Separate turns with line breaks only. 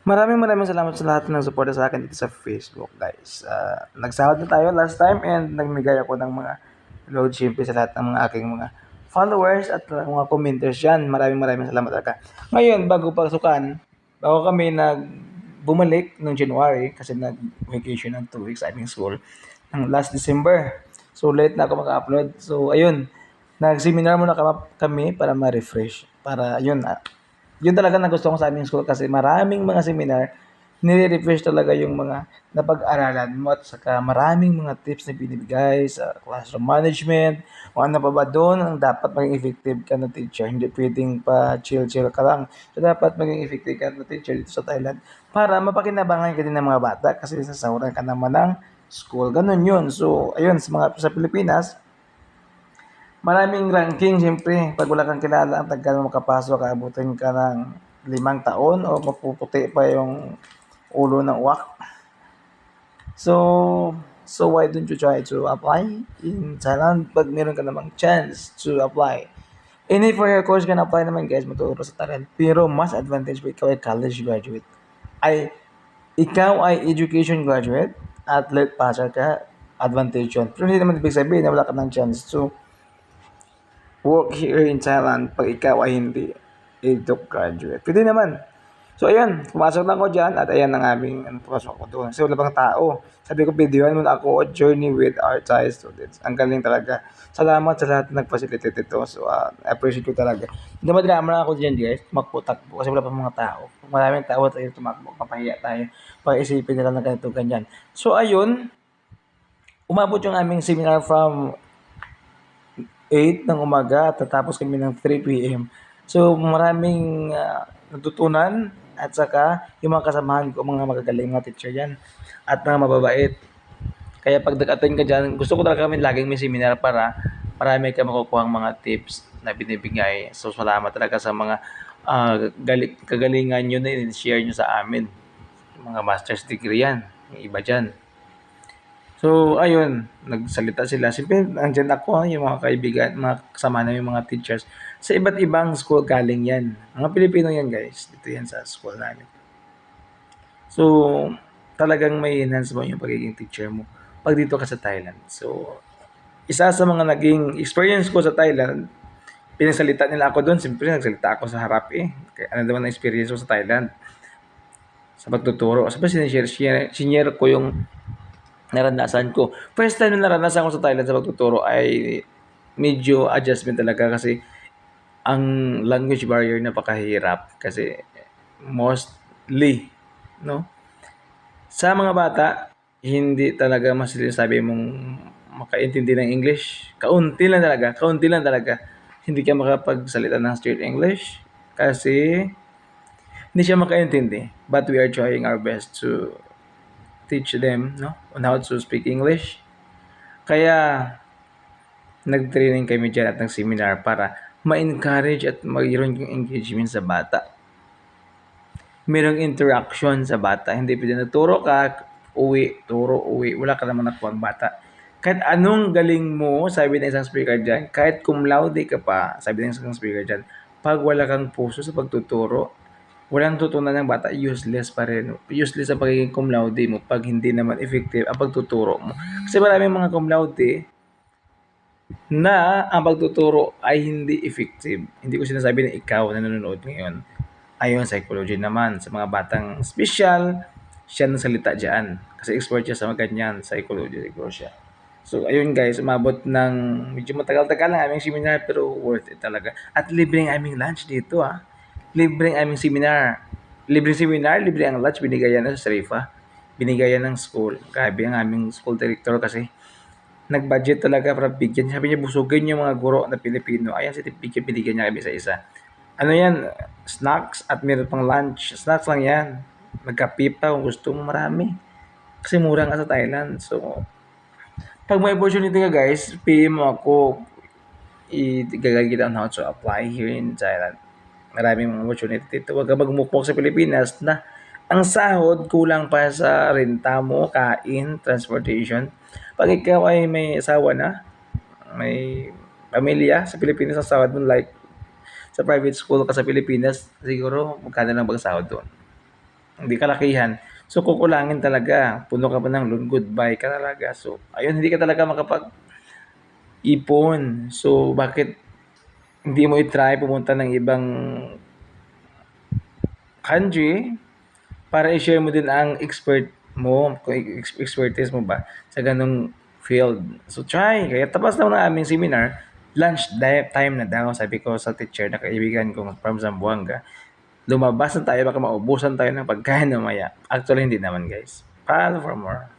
Maraming maraming salamat sa lahat ng suporta sa akin dito sa Facebook, guys. Ah, nagsahod na tayo last time and nagmigay ako ng mga load syempre sa lahat ng mga aking mga followers at mga commenters dyan. Maraming maraming salamat talaga. Ngayon, bago pasukan, bago kami nag bumalik noong January kasi nag-vacation ng 2 weeks sa aming school ng last December. So, late na ako maka-upload. So, ayun, nag-seminar muna kami para ma-refresh. Para, yun, ah, yun talaga nagustuhan ko sa aming school kasi maraming mga seminar, nire-refresh talaga yung mga napag-aralan mo at saka maraming mga tips na binibigay sa classroom management, kung ano pa ba doon ang dapat maging effective ka na teacher. Hindi pwedeng pa chill-chill ka lang. So, dapat maging effective ka na teacher dito sa Thailand para mapakinabangan ka din ng mga bata kasi sasahuran ka naman ng school. Ganun yun. So, ayun, sa mga sa Pilipinas, Maraming ranking, siyempre. Pag wala kang kilala, ang tagal mo makapasok, aabutin ka ng limang taon o mapuputi pa yung ulo ng uwak. So, so why don't you try to apply in Thailand pag meron ka namang chance to apply? Any for your course can apply naman guys, matuturo sa Thailand. Pero mas advantage pa ikaw ay college graduate. Ay, ikaw ay education graduate, athlete passer ka, advantage yun. Pero hindi naman ibig sabihin na wala ka ng chance to work here in Thailand pag ikaw ay hindi EDUC graduate. Pwede naman. So, ayan, pumasok lang ako dyan at ayan ang aming, ano, pumasok ako doon. Kasi wala bang tao. Sabi ko, videoan mo na ako, Journey with our Thai students. Ang galing talaga. Salamat sa lahat na nag-facilitate ito. So, uh, appreciate ko talaga. Hindi madrama lang ako dyan, guys. Tumakbo-takbo kasi wala pa mga tao. Maraming tao tayo tumakbo, papahiya tayo. Pag isipin nila na ganito, ganyan. So, ayun, umabot yung aming seminar from 8 ng umaga at tatapos kami ng 3 p.m. So maraming ah, natutunan at saka yung mga kasamahan ko, mga magagaling mga teacher yan at mga mababait. Kaya pag nag-attend ka dyan, gusto ko talaga kami laging may seminar para marami ka makukuha mga tips na binibigay. So salamat talaga sa mga ah, gali- kagalingan nyo na in-share nyo sa amin. Mga master's degree yan. Iba dyan. So, ayun, nagsalita sila. Siyempre, andyan ako, yung mga kaibigan, mga kasama namin, mga teachers. Sa iba't ibang school galing yan. Mga Pilipino yan, guys. Dito yan sa school namin. So, talagang may enhance mo yung pagiging teacher mo pag dito ka sa Thailand. So, isa sa mga naging experience ko sa Thailand, pinasalita nila ako doon. Siyempre, nagsalita ako sa harap eh. Kaya ano naman ang experience ko sa Thailand sa pagtuturo. Sabi, sinishare, share, sinishare ko yung naranasan ko. First time na naranasan ko sa Thailand sa pagtuturo ay medyo adjustment talaga kasi ang language barrier napakahirap kasi mostly no? Sa mga bata hindi talaga mas sabi mong makaintindi ng English. Kaunti lang talaga kaunti lang talaga. Hindi ka makapagsalita ng straight English kasi hindi siya makaintindi. But we are trying our best to teach them no on how to speak English. Kaya nag-training kami dyan at ng seminar para ma-encourage at mayroon yung engagement sa bata. Mayroong interaction sa bata. Hindi pwede na turo ka, uwi, turo, uwi. Wala ka naman nakuha bata. Kahit anong galing mo, sabi ng isang speaker dyan, kahit cum laude ka pa, sabi ng isang speaker dyan, pag wala kang puso sa pagtuturo, walang tutunan ng bata, useless pa rin. Useless ang pagiging cum laude mo pag hindi naman effective ang pagtuturo mo. Kasi maraming mga cum laude na ang pagtuturo ay hindi effective. Hindi ko sinasabi na ikaw na nanonood ngayon. Ayon psychology naman sa mga batang special, siya nang salita dyan. Kasi expert siya sa mga ganyan, psychology siguro siya. So, ayun guys, umabot ng medyo matagal-tagal ang aming seminar pero worth it talaga. At libre ang aming lunch dito ah libreng aming seminar. Libreng seminar, libre ang lunch, binigay yan sa Sarifa. Binigay yan ng school. Grabe ang aming school director kasi nag-budget talaga para bigyan. Sabi niya, busugin yung mga guro na Pilipino. Ayan, si Tipikyo, binigyan niya kami sa isa. Ano yan? Snacks at meron pang lunch. Snacks lang yan. Magkape pa kung gusto mo marami. Kasi mura nga sa Thailand. So, pag may opportunity ka guys, PM mo ako. I-gagawin kita on how to apply here in Thailand maraming mga opportunity dito. Huwag ka magmukmok sa Pilipinas na ang sahod kulang pa sa renta mo, kain, transportation. Pag ikaw ay may asawa na, may pamilya sa Pilipinas, ang sahod mo like sa private school ka sa Pilipinas, siguro magkano lang bang sahod doon? hindi kalakihan. So, kukulangin talaga. Puno ka pa ng loan, goodbye ka talaga. So, ayun, hindi ka talaga makapag ipon. So, bakit hindi mo i-try pumunta ng ibang country para i-share mo din ang expert mo, kung ex- expertise mo ba sa ganong field. So, try. Kaya tapos na ng aming seminar, lunch time na daw, sabi ko sa teacher na kaibigan ko from Zamboanga. Lumabas na tayo, baka maubusan tayo ng pagkain mamaya. Actually, hindi naman guys. Follow for more.